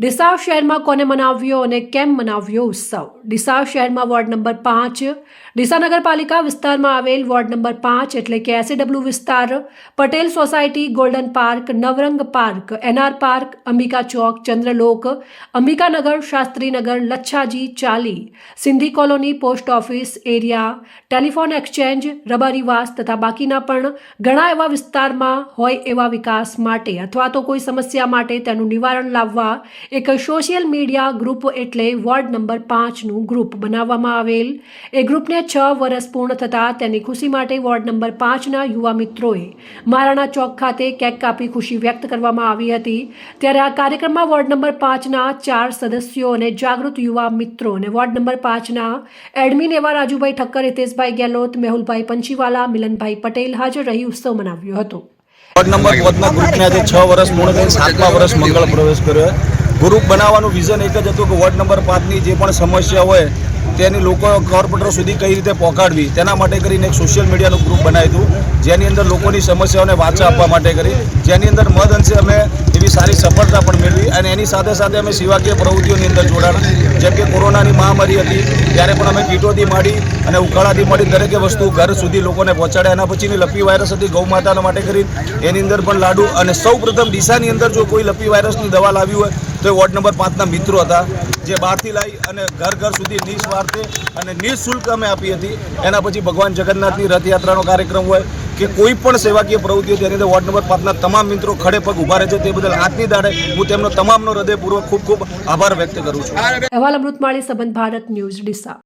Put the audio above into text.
ડીસા શહેરમાં કોને મનાવ્યો અને કેમ મનાવ્યો ઉત્સવ? ડીસા શહેરમાં વોર્ડ નંબર પાંચ, ડીસા નગરપાલિકા વિસ્તારમાં આવેલ વોર્ડ નંબર પાંચ એટલે કે એસએડબ્લ્યુ વિસ્તાર, Patel society, golden park, Navrang park NR park, Ambika Chowk, Chandralok Ambikanagar Shastrinagar Lachchhaji, ચાલી, Sindhi colony, post office, area, telephone exchange Rabarivas તથા બાકીના પણ ઘણા એવા વિસ્તારમાં હોય એવા વિકાસ માટે અથવા તો કોઈ સમસ્યા માટે તેનું નિવારણ લાવવા એક સોશિયલ મીડિયા ગ્રુપ એટલે વોર્ડ નંબર પાંચનું ગ્રુપ બનાવવામાં આવેલ. એ ગ્રુપને છ વર્ષ પૂર્ણ થતાં તેની ખુશી માટે વોર્ડ નંબર પાંચના યુવા મિત્રોએ મહારાણા ચોક ખાતે કેક કાપી ખુશી વ્યક્ત કરવામાં આવી હતી. ત્યારે આ કાર્યક્રમમાં વોર્ડ નંબર પાંચના ચાર સદસ્યો અને જાગૃત યુવા મિત્રો અને વોર્ડ નંબર પાંચના એડમિન એવા રાજુભાઈ ઠક્કર, હિતેશભાઈ ગેહલોત, મેહુલભાઈ પંચીવાલા, મિલનભાઈ પટેલ હાજર રહી ઉત્સવ મનાવ્યો હતો. વોર્ડ નંબર પોતના ગ્રુપને આજે છ વર્ષ પૂર્ણ થઈને સાતમા વર્ષ મંગળ પ્રવેશ કર્યો. ગ્રુપ બનાવવાનું વિઝન એક જ હતું કે વોર્ડ નંબર પાંચની જે પણ સમસ્યા હોય, તેની લોકો કોર્પોરેટરો સુધી કઈ રીતે પહોંચાડવી તેના માટે કરીને એક સોશિયલ મીડિયાનું ગ્રુપ બનાવ્યું હતું. જેની અંદર લોકોની સમસ્યાઓને વાચા આપવા માટે કરી. જેની અંદર મદ અંશે અમે એવી સારી સફળતા પણ મેળવી અને એની સાથે સાથે અમે સેવાકીય પ્રવૃત્તિઓની અંદર જોડાણ. જેમ કે કોરોનાની મહામારી હતી, ત્યારે પણ અમે કીટોથી માંડી અને ઉકાળાથી માંડી દરેકે વસ્તુ ઘર સુધી લોકોને પહોંચાડ્યા. એના પછીની લપી વાયરસ હતી ગૌ માતાના માટે કરી. એની અંદર પણ લાડુ અને સૌ પ્રથમ અંદર જો કોઈ લપી વાયરસની દવા લાવી હોય તો એ વોર્ડ નંબર પાંચના મિત્રો હતા, જે બહારથી લાવી અને ઘર ઘર સુધી નિસ્વાર્થે અને નિઃશુલ્ક અમે આપી હતી. એના પછી ભગવાન જગન્નાથની રથયાત્રાનો કાર્યક્રમ હોય કે કોઈ પણ સેવાકીય પ્રવૃત્તિઓ, તેની અંદર વોર્ડ નંબર પાંચના તમામ મિત્રો ખડે પગ ઊભા રહે છે. તે બદલ આજની દાડે હું તેમનો તમામનો હૃદયપૂર્વક ખૂબ ખૂબ આભાર વ્યક્ત કરું છું. અહેવાલ અમૃતમાળી સંબંધ ભારત ન્યૂઝ ડીસા.